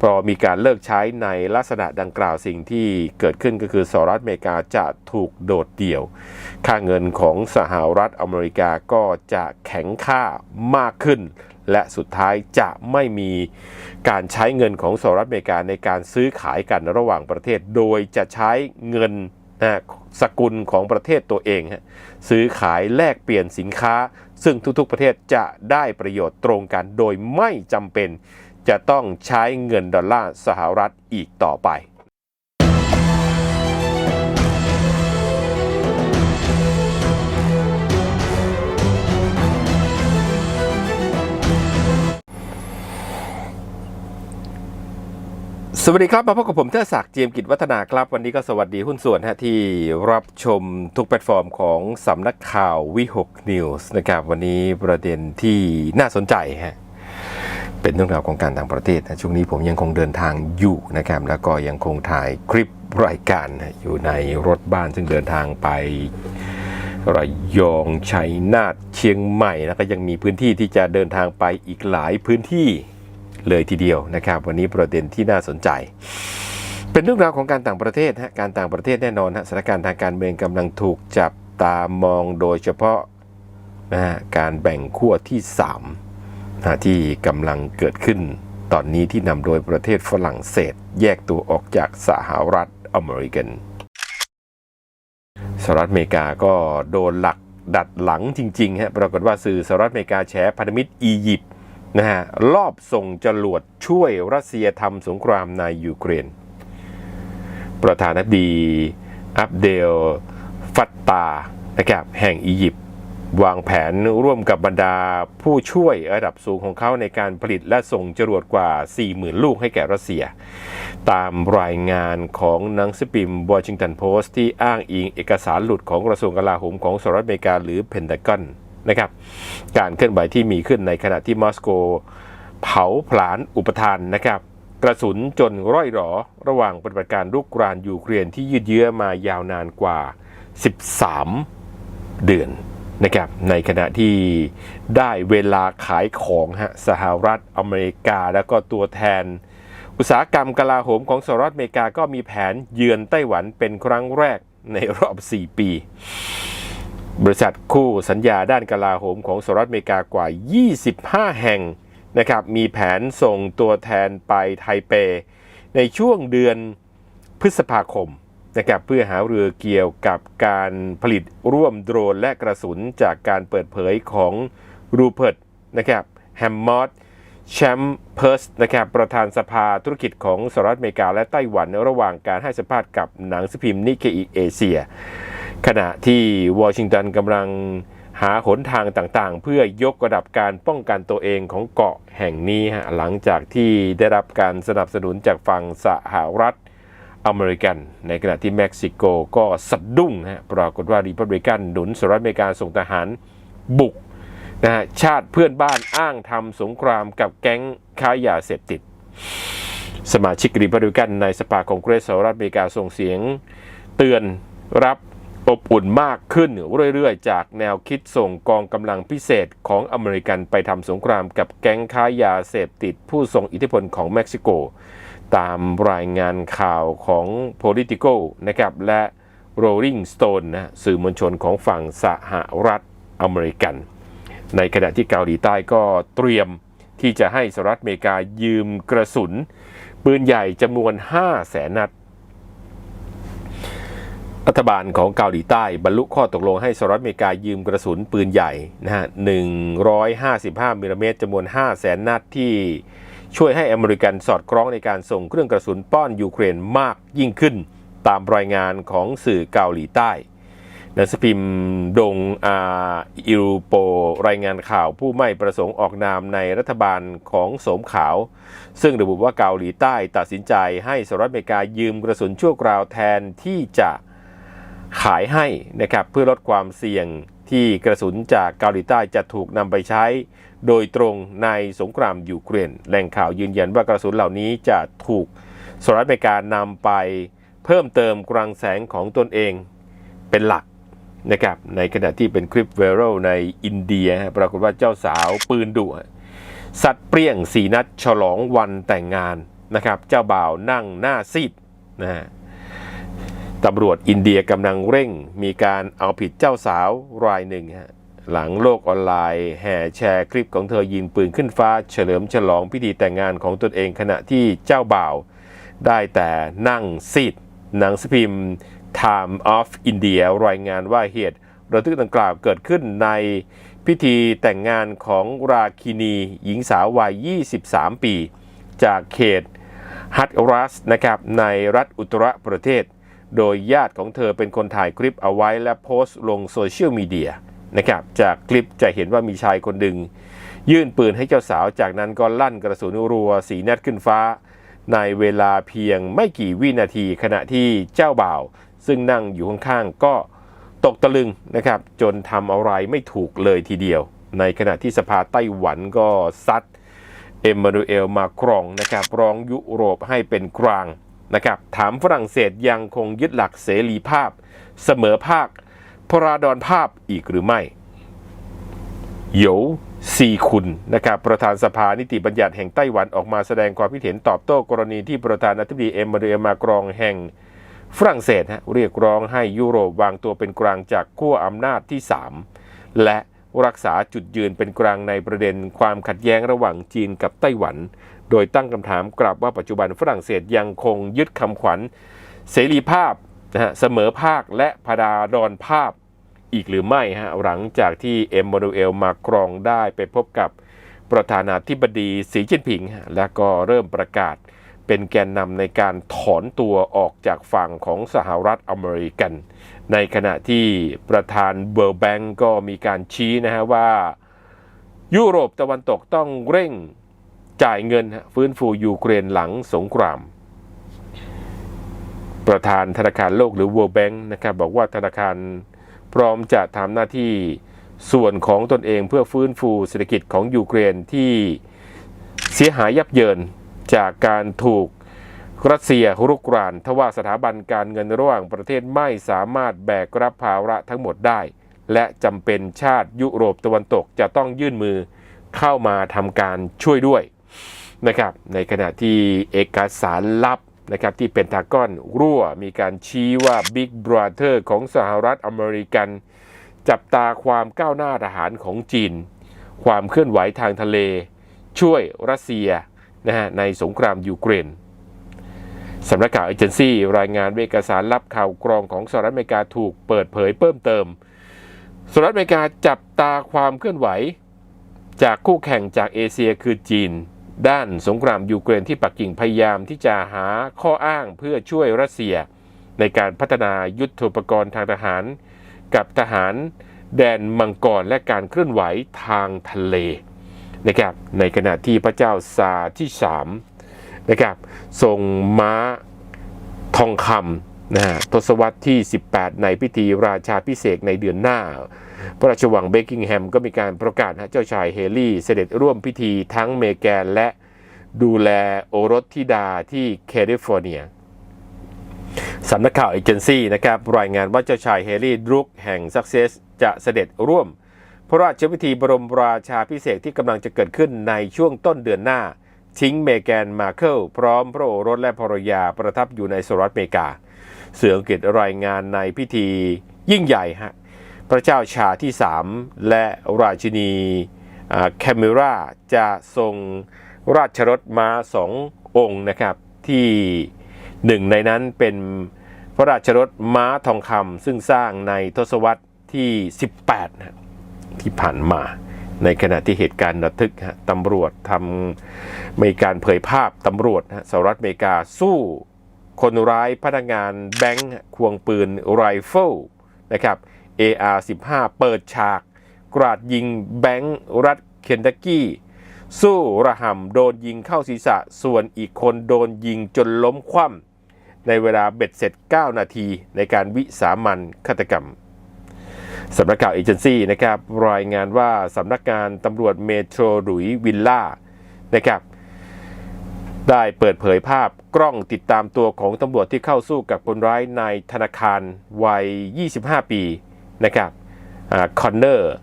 พอมีการเลิกใช้ในลักษณะดังกล่าวสิ่งที่เกิดขึ้นก็คือสหรัฐอเมริกาจะถูกโดดเดี่ยว ค่าเงินของสหรัฐอเมริกาก็จะแข็งค่ามากขึ้น และสุดท้ายจะไม่มีการใช้เงินของสหรัฐอเมริกาในการซื้อขายกันระหว่างประเทศ โดยจะใช้เงินนะสกุลของประเทศตัวเอง ซื้อขายแลกเปลี่ยนสินค้า ซึ่งทุกๆประเทศจะได้ประโยชน์ตรงกันโดยไม่จำเป็น จะต้องใช้เงินดอลลาร์สหรัฐอีกต่อไปสวัสดีครับ มาพบกับผมเทอศักดิ์เจียมกิจวัฒนาครับ วันนี้ก็สวัสดีหุ้นส่วนฮะที่รับชมทุกแพลตฟอร์มของสำนักข่าววิหกนิวส์นะครับ วันนี้ประเด็นที่น่าสนใจฮะ เป็นเรื่องราวของการต่างประเทศนะช่วงนี้ผมยังคงเดินทางอยู่นะครับแล้วก็ยังคงถ่ายคลิปรายการอยู่ในรถบ้านซึ่งเดินทางไประยองชัยนาทเชียงใหม่แล้วก็ยังมีพื้นที่ที่จะเดินทางไปอีกหลายพื้นที่เลยทีเดียวนะครับ วันนี้ประเด็นที่น่าสนใจ เป็นเรื่องราวของการต่างประเทศฮะการต่างประเทศแน่นอนฮะสถานการณ์ทางการเมืองกำลังถูกจับตามองโดยเฉพาะนะฮะการแบ่งขั้วที่3 ที่กำลังเกิดขึ้น ตอนนี้ที่นำโดยประเทศฝรั่งเศส แยกตัวออกจากสหรัฐอเมริกันสหรัฐอเมริกาก็โดนหลักดัดหลังจริงๆฮะปรากฏว่าสื่อสหรัฐอเมริกาแฉพันธมิตรอียิปต์นะฮะรอบส่งจรวดช่วยรัสเซียทำสงครามในยูเครน ประธานาธิบดีอับเดล ฟัตตานะครับแห่งอียิปต์ วางแผนร่วมกับบรรดาผู้ช่วยระดับสูงของเขาในการผลิตและส่งจรวดกว่า 40,000 ลูกให้แก่รัสเซีย ตามรายงานของหนังสือพิมพ์วอชิงตันโพสต์ที่อ้างอิงเอกสารหลุดของกระทรวงกลาโหมของสหรัฐอเมริกาหรือเพนทากอนนะครับการเคลื่อนไหวที่มีขึ้นในขณะที่มอสโก เผาผลาญอุปทานนะครับกระสุนจนร่อยหรอ ระหว่างปฏิบัติการลุกรานยูเครนที่ยืดเยื้อมายาวนานกว่า 13 เดือน นะครับในขณะที่ได้เวลาขายของฮะสหรัฐอเมริกา แล้วก็ตัวแทน อุตสาหกรรมกลาโหมของสหรัฐอเมริกาก็มีแผนเยือนไต้หวันเป็นครั้งแรกในรอบ 4 ปี บริษัทคู่สัญญาด้านกลาโหมของสหรัฐอเมริกากว่า 25 แห่งนะครับมีแผนส่งตัวแทนไปไทเป ในช่วงเดือนพฤษภาคม นะครับเพื่อหาเรือเกี่ยวกับการผลิตร่วมโดรนและกระสุนจากการเปิดเผยของรูเพิร์ตนะครับแฮมมอดแชมเพิร์สนะครับประธานสภาธุรกิจของสหรัฐอเมริกาและไต้หวันระหว่างการให้สัมภาษณ์กับหนังสือพิมพ์นิเคอิเอเชียขณะที่วอชิงตันกำลังหาหนทางต่างๆ เพื่อยกระดับการป้องกันตัวเองของเกาะแห่งนี้หลังจากที่ได้รับการสนับสนุนจากฝั่งสหรัฐ อเมริกัน ในขณะที่เม็กซิโกก็สะดุ้งฮะปรากฏว่ารีพับลิกันหนุนสหรัฐอเมริกาส่งทหารบุกนะฮะชาติเพื่อนบ้านอ้างทำสงครามกับแก๊งค้ายาเสพติด สมาชิกรีพับลิกันในสภาคองเกรสสหรัฐอเมริกาส่งเสียง เตือนรับอบอุ่นมากขึ้นเรื่อยๆ จากแนวคิดส่งกองกำลังพิเศษของอเมริกันไปทำสงครามกับแก๊งค้ายาเสพติดผู้ทรงอิทธิพลของเม็กซิโก ตามรายงานข่าวของ Politico นะครับและ Rolling Stone นะสื่อมวลชนของฝั่งสหรัฐอเมริกัน ในขณะที่เกาหลีใต้ก็เตรียมที่จะให้สหรัฐอเมริกายืมกระสุน ปืนใหญ่จำนวน 5 แสนนัด รัฐบาลของเกาหลีใต้บรรลุข้อตกลงให้สหรัฐอเมริกายืมกระสุนปืนใหญ่นะฮะ155มิลลิเมตรจำนวน 5 แสนนัดที่ ช่วยให้อเมริกันสอดคล้องในการส่งเครื่องกระสุนป้อนยูเครนมากยิ่งขึ้น ตามรายงานของสื่อเกาหลีใต้นังสือพิมพ์ดงอาอิรูโป รายงานข่าวผู้ไม่ประสงค์ออกนามในรัฐบาลของโสมขาว ซึ่งระบุว่าเกาหลีใต้ตัดสินใจให้สหรัฐอเมริกายืมกระสุนชั่วคราวแทนที่จะขายให้นะครับเพื่อลดความเสี่ยงที่กระสุนจากเกาหลีใต้จะถูกนำไปใช้ โดยตรงในสงครามยูเครนแหล่งข่าวยืนยันว่ากระสุนเหล่านี้จะถูกสหรัฐอเมริกานำไปเพิ่มเติมกรังแสงของตนเองเป็นหลักนะครับในขณะที่เป็นคลิปไวรัลในอินเดีย ปรากฏว่าเจ้าสาวปืนดุสัตว์เปรี้ยงสีนัดฉลองวันแต่งงานนะครับเจ้าบ่าวนั่งหน้าซีดนะตำรวจอินเดียกำลังเร่งมีการเอาผิดเจ้าสาวรายหนึ่งฮะ หลังโลกออนไลน์ แห่แชร์คลิปของเธอยิงปืนขึ้นฟ้า เฉลิมฉลองพิธีแต่งงานของตนเองขณะที่เจ้าบ่าว ได้แต่นั่งซีดหนังสพิมพ์ Time of India รายงานว่าเหตุระทึกดังกล่าวเกิดขึ้นในพิธีแต่งงานของราคินีหญิงสาววัย 23 ปี จากเขตฮัตรัสนะครับในรัฐอุตรประเทศ โดยญาติของเธอเป็นคนถ่ายคลิปเอาไว้และโพสต์ลงโซเชียลมีเดีย นะครับจากคลิปจะเห็นว่ามีชายคนหนึ่งยื่นปืนให้เจ้าสาวจากนั้นก็ลั่นกระสุนรัวสีนัดขึ้นฟ้า ในเวลาเพียงไม่กี่วินาทีขณะที่เจ้าบ่าว ซึ่งนั่งอยู่ข้างๆก็ตกตะลึงนะครับ จนทำอะไรไม่ถูกเลยทีเดียว ในขณะที่สภาไต้หวันก็ซัดเอ็มมานูเอลมาครองนะครับร้องยุโรปให้เป็นกลางนะครับถามฝรั่งเศสยังคงยึดหลักเสรีภาพ เสมอภาค พราดอนภาพอีกหรือไม่โหยวซีคุณนะครับประธานสภานิติบัญญัติแห่งไต้หวันออกมาแสดงความคิดเห็นตอบโต้กรณีที่ประธานาธิบดีเอ็มมานูเอลมาครองแห่งฝรั่งเศสฮะเรียกร้องให้ยุโรปวางตัวเป็นกลางจากขั้วอำนาจที่ 3 และรักษาจุดยืนเป็นกลางในประเด็นความขัดแย้งระหว่างจีนกับไต้หวัน โดยตั้งคำถามกลับว่าปัจจุบันฝรั่งเศสยังคงยึดคำขวัญ เสรีภาพ นะฮะเสมอภาคและพดาดอนภาพอีกหรือไม่ฮะหลังจากที่เอ็มมานูเอลมากรองได้ไปพบกับประธานาธิบดีสีจิ้นผิงฮะและก็เริ่มประกาศเป็นแกนนำในการถอนตัวออกจากฝั่งของสหรัฐอเมริกัน ในขณะที่ประธานเบอร์แบงก์ก็มีการชี้นะฮะว่า ยุโรปตะวันตกต้องเร่งจ่ายเงินฮะฟื้นฟูยูเครนหลังสงคราม ประธานธนาคารโลกหรือ World Bank นะครับบอกว่าธนาคารพร้อมจะทำหน้าที่ส่วนของตนเองเพื่อฟื้นฟูเศรษฐกิจของยูเครนที่เสียหายยับเยินจากการถูกรัสเซียรุกรานทว่าสถาบันการเงินระหว่างประเทศไม่สามารถแบกรับภาระทั้งหมดได้ และจำเป็นชาติยุโรปตะวันตกจะต้องยื่นมือเข้ามาทำการช่วยด้วยนะครับในขณะที่เอกสารลับ นะครับที่เป็นทากอนรั่ว มีการชี้ว่า Big Brother ของสหรัฐอเมริกัน จับตาความก้าวหน้าทหารของจีน ความเคลื่อนไหวทางทะเล ช่วยรัสเซียนะฮะในสงครามยูเครนสำนักข่าวเอเจนซี่รายงานเอกสารลับข่าวกรองของสหรัฐอเมริกาถูกเปิดเผยเพิ่มเติมสหรัฐอเมริกาจับตาความเคลื่อนไหว จากคู่แข่งจากเอเชียคือจีน ด้านสงครามยูเครนที่ปักกิ่งพยายามที่จะหาข้ออ้างเพื่อช่วยรัสเซีย ในการพัฒนายุทโธปกรณ์ทางทหาร กับทหารแดนมังกรและการเคลื่อนไหวทางทะเลนะครับในขณะที่พระเจ้าซาที่3นะครับทรงม้าทองคำ นะฮะทศวรรษที่ 18 ในพิธีราชาพิเศษในเดือนหน้า พระราชวังเบกกิงแฮมก็มีการประกาศให้เจ้าชายเฮลี่เสด็จร่วมพิธีทั้งเมแกนและดูแลโอรสธิดาที่แคลิฟอร์เนียสำนักข่าวเอเจนซี่นะครับรายงานว่าเจ้าชายเฮลี่ดรุกแห่งซักเซสจะเสด็จร่วม พระราชพิธีบรมราชาพิเศษที่กำลังจะเกิดขึ้นในช่วงต้นเดือนหน้า ทิ้งเมแกนมาเคิลพร้อมพระโอรสและภรรยาประทับอยู่ในสหรัฐอเมริกา เสืออังกฤษรายงานในพิธียิ่งใหญ่ฮะพระเจ้าชาที่ 3 และราชินีแคมิราจะทรงราชรถม้าสององค์นะครับ ที่หนึ่งในนั้นเป็นพระราชรถม้าทองคำซึ่งสร้างในทศวรรษที่ 18นะที่ผ่านมาในขณะที่เหตุการณ์ระทึกฮะตำรวจทำมีการเผยภาพตำรวจฮะสหรัฐอเมริกาสู้ คนร้ายพนักงานแบงค์ควงปืนไรเฟิลนะครับ AR-15 เปิดฉาก กราดยิงแบงค์รัฐเคนตักกี้ สู้ระหำโดนยิงเข้าศีรษะ ส่วนอีกคนโดนยิงจนล้มคว่ำในเวลาเบ็ดเสร็จ 9 นาทีในการวิสามันฆาตกรรมสำนักข่าวเอเจนซี่นะครับรายงานว่าสำนักงานตำรวจเมโทรหลุยวิลล่านะครับ ได้เปิดเผยภาพกล้องติดตามตัวของตำรวจที่เข้าสู้กับคนร้ายในธนาคารวัย 25 ปีนะครับคอนเนอร์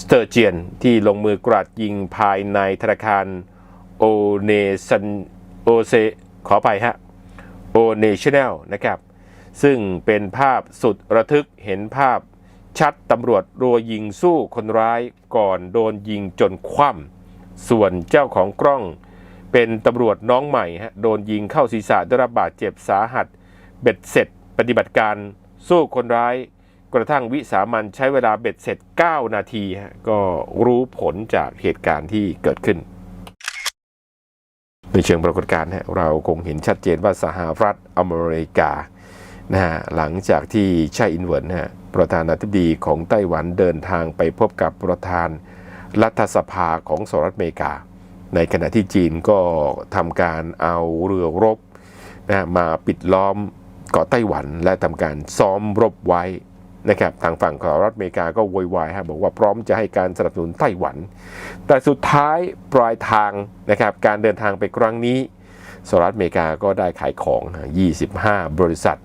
สเตอร์เจียนที่ลงมือกราดยิงภายในธนาคารโอเนซันโอเซขอไปฮะโอเนชั่นแนลนะครับ ซึ่งเป็นภาพสุดระทึกเห็นภาพชัดตำรวจรัวยิงสู้คนร้ายก่อนโดนยิงจนคว่ำส่วนเจ้าของกล้อง เป็นตำรวจน้องใหม่ฮะโดนยิงเข้าศีรษะได้รับบาดเจ็บสาหัส เบ็ดเสร็จ ปฏิบัติการสู้คนร้าย กระทั่งวิสามันใช้เวลาเบ็ดเสร็จ 9 นาทีฮะก็รู้ผลจากเหตุการณ์ที่เกิดขึ้น ในเชิงปรากฏการณ์ฮะเราคงเห็นชัดเจนว่าสหรัฐอเมริกานะฮะหลังจากที่ไช่อินเวิร์นฮะประธานาธิบดีของไต้หวันเดินทางไปพบกับประธานรัฐสภาของสหรัฐอเมริกา ในขณะที่จีนก็ทำการเอาเรือรบนะมาปิดล้อมเกาะไต้หวันและทำการซ้อมรบไว้นะครับทางฝั่งของรัฐอเมริกาก็โวยวายฮะบอกว่าพร้อมจะให้การสนับสนุนไต้หวัน แต่สุดท้ายปลายทางนะครับการเดินทางไปครั้งนี้สหรัฐอเมริกาก็ได้ขายของ 25 บริษัท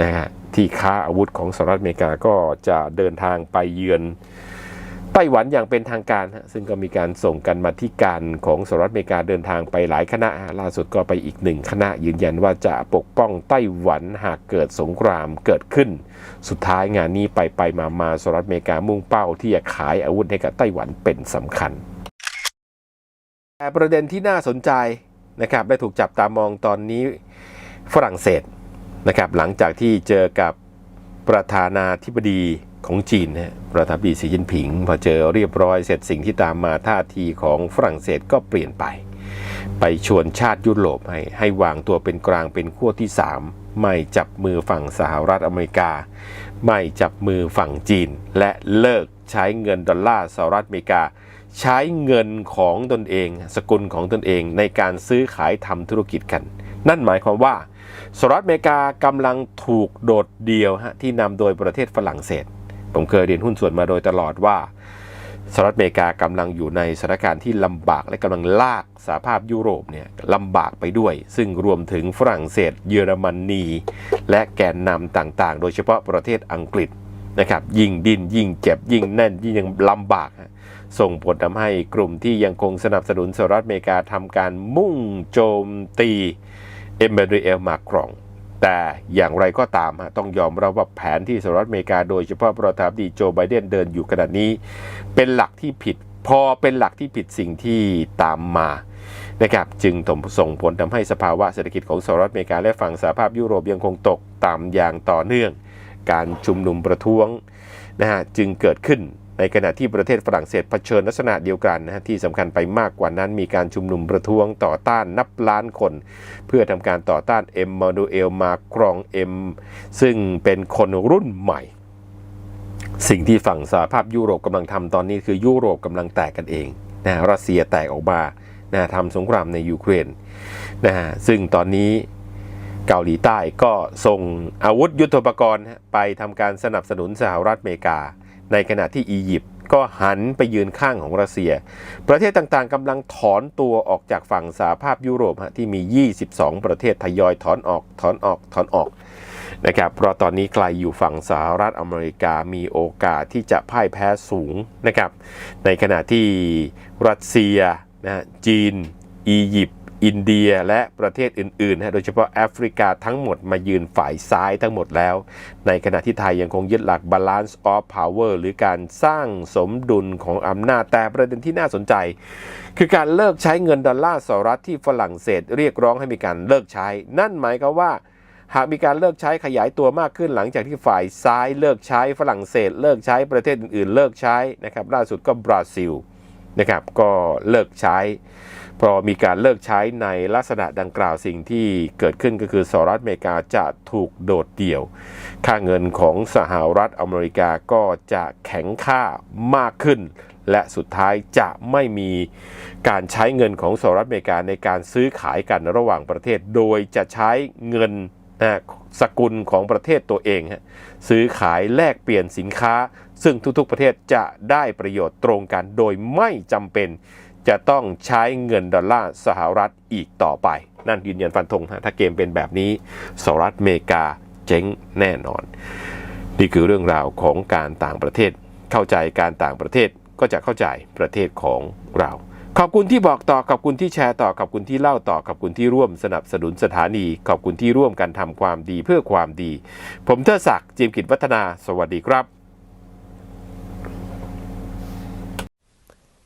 นะฮะที่ค้าอาวุธของสหรัฐอเมริกาก็จะเดินทางไปเยือน ไต้หวันอย่างเป็นทางการฮะซึ่งก็มีการส่งกันมาที่การของสหรัฐอเมริกาเดินทางไปหลายคณะล่าสุดก็ไปอีกหนึ่งคณะยืนยันว่าจะปกป้องไต้หวันหากเกิดสงครามเกิดขึ้น สุดท้ายงานนี้ไปไปมามาสหรัฐอเมริกามุ่งเป้าที่จะขายอาวุธให้กับไต้หวันเป็นสำคัญแต่ประเด็นที่น่าสนใจนะครับได้ถูกจับตามองตอนนี้ฝรั่งเศสนะครับหลังจากที่เจอกับประธานาธิบดี ของจีนนะประธานาธิบดีสีจินผิง พอเจอเรียบร้อยเสร็จสิ่งที่ตามมาท่าทีของฝรั่งเศสก็เปลี่ยนไป ไปชวนชาติยุโรปให้ให้วางตัวเป็นกลางเป็นขั้วที่ 3 ไม่จับมือฝั่งสหรัฐอเมริกา ไม่จับมือฝั่งจีน และเลิกใช้เงินดอลลาร์สหรัฐอเมริกา ใช้เงินของตนเอง สกุลของตนเองในการซื้อขายทำธุรกิจกัน นั่นหมายความว่าสหรัฐอเมริกากำลังถูกโดดเดี่ยวฮะที่นำโดยประเทศฝรั่งเศส ผมเคยเรียนหุ้นส่วนมาโดยตลอดว่าสหรัฐอเมริกากำลังอยู่ในสถานการณ์ที่ลำบากและกำลังลากสหภาพยุโรปเนี่ยลำบากไปด้วย ซึ่งรวมถึงฝรั่งเศส เยอรมนี และแกนนำต่างๆ โดยเฉพาะประเทศอังกฤษนะครับยิ่งดินยิ่งเจ็บยิ่งแน่นยิ่งยังลำบาก ส่งผลทำให้กลุ่มที่ยังคงสนับสนุนสหรัฐอเมริกาทำการมุ่งโจมตีเอ็มเบริเอลมาครอง แต่อย่างไรก็ตามฮะต้องยอมรับว่าแผนที่สหรัฐอเมริกาโดยเฉพาะประธานาธิบดีโจไบเดนเดินอยู่ขณะนี้ เป็นหลักที่ผิด พอเป็นหลักที่ผิดสิ่งที่ตามมานะครับจึงส่งผลทำให้สภาวะเศรษฐกิจของสหรัฐอเมริกาและฝั่งสหภาพยุโรปยังคงตกต่ำอย่างต่อเนื่อง การชุมนุมประท้วงนะฮะจึงเกิดขึ้น ในขณะที่ประเทศฝรั่งเศสเผชิญลักษณะเดียวกันนะฮะที่สำคัญไปมากกว่านั้น มีการชุมนุมประท้วงต่อต้านนับล้านคน เพื่อทำการต่อต้านเอ็มมานูเอลมาครองเอ็มซึ่งเป็นคนรุ่นใหม่ สิ่งที่ฝั่งสหภาพยุโรปกำลังทำตอนนี้คือยุโรปกำลังแตกกันเองนะฮะรัสเซียแตกออกมานะทำสงครามในยูเครนนะฮะซึ่งตอนนี้เกาหลีใต้ก็ส่งอาวุธยุทโธปกรณ์ไปทำการสนับสนุนสหรัฐอเมริกา ในขณะที่อียิปต์ก็หันไปยืนข้างของรัสเซีย ประเทศต่างๆกำลังถอนตัวออกจากฝั่งสหภาพยุโรปที่มี 22 ประเทศทยอยถอนออกถอนออกถอนออกนะครับเพราะตอนนี้ใครอยู่ฝั่งสหรัฐอเมริกามีโอกาสที่จะพ่ายแพ้สูงนะครับในขณะที่รัสเซียนะฮะจีน อียิปต์ อินเดียและประเทศอื่นๆนะโดยเฉพาะแอฟริกาทั้งหมดมายืนฝ่ายซ้ายทั้งหมดแล้ว ในขณะที่ไทยยังคงยึดหลัก balance of power หรือการสร้างสมดุลของอำนาจแต่ประเด็นที่น่าสนใจ คือการเลิกใช้เงินดอลลาร์สหรัฐที่ฝรั่งเศสเรียกร้องให้มีการเลิกใช้ นั่นหมายความว่าหากมีการเลิกใช้ขยายตัวมากขึ้นหลังจากที่ฝ่ายซ้ายเลิกใช้ฝรั่งเศส เลิกใช้ประเทศอื่นๆ เลิกใช้นะครับล่าสุดก็บราซิลนะครับก็เลิกใช้ พอมีการเลิกใช้ในลักษณะดังกล่าวสิ่งที่เกิดขึ้นก็คือสหรัฐอเมริกาจะถูกโดดเดี่ยว ค่าเงินของสหรัฐอเมริกาก็จะแข็งค่ามากขึ้น และสุดท้ายจะไม่มีการใช้เงินของสหรัฐอเมริกาในการซื้อขายกันระหว่างประเทศ โดยจะใช้เงินนะสกุลของประเทศตัวเอง ซื้อขายแลกเปลี่ยนสินค้า ซึ่งทุกๆประเทศจะได้ประโยชน์ตรงกัน โดยไม่จำเป็น จะต้องใช้เงินดอลลาร์สหรัฐอีกต่อไป นั่นยืนยันฟันธงฮะถ้าเกมเป็นแบบนี้สหรัฐอเมริกาเจ๊งแน่นอน นี่คือเรื่องราวของการต่างประเทศ เข้าใจการต่างประเทศก็จะเข้าใจประเทศของเรา ขอบคุณที่บอกต่อขอบคุณที่แชร์ต่อขอบคุณที่เล่าต่อขอบคุณที่ร่วมสนับสนุนสถานี ขอบคุณที่ร่วมกันทำความดีเพื่อความดี ผมเทอศักดิ์จิมกิจวัฒนา สวัสดีครับ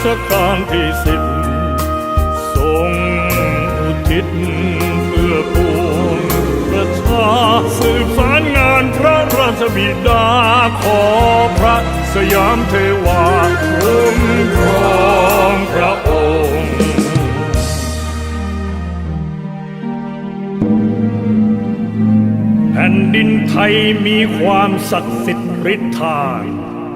รัชกาลที่สิบทรงอุทิศเพื่อปวงประชาสืบสารงานพระราชบิดาขอพระสยามเทวาคุ้มครองพระองค์แผ่นดินไทยมีความศักดิ์สิทธิ์ฤทธา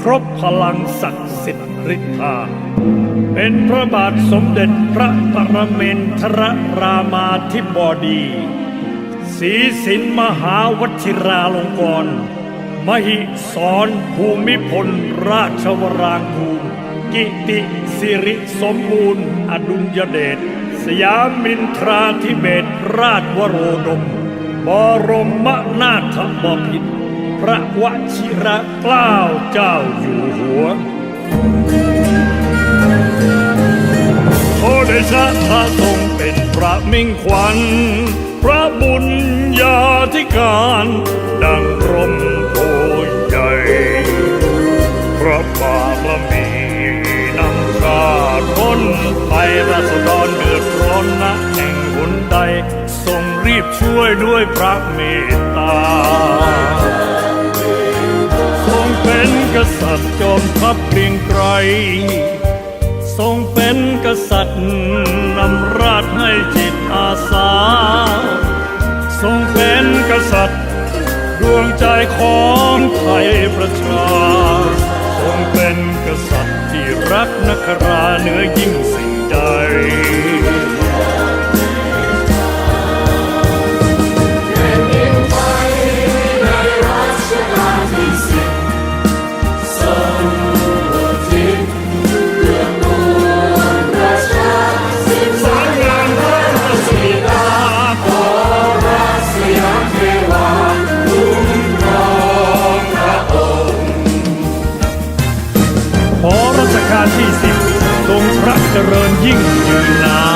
ครบพลังศักดิ์สิทธิ์ฤทธา เป็นพระบาทสมเด็จพระปรเมนทรรามาธิบดีศรีสินมหาวชิราลงกร มหิสรภูมิพลราชวรางคูกิติสิริสมบูรณ์ อดุลยเดชสยามินทราธิเบศรราชวโรดม บรมนาถบพิตร พระวชิระเกล้าเจ้าอยู่หัวโอเดชะพระทรงเป็นพระมิ่งขวัญ พระบุญญาธิการ ดังร่มโพใหญ่ พระบารมีนำชาติพ้นไปราษฎรเดือ บช่วยด้วยพระเมตตา ทรงเป็นกษัตริย์จอมทัพเกรียงไกร ทรงเป็นกษัตริย์นำราชให้จิตอาสา ทรงเป็นกษัตริย์ดวงใจของไทยประชา ทรงเป็นกษัตริย์ที่รักนักราเหนือยิ จริญยิ่งยืนนาน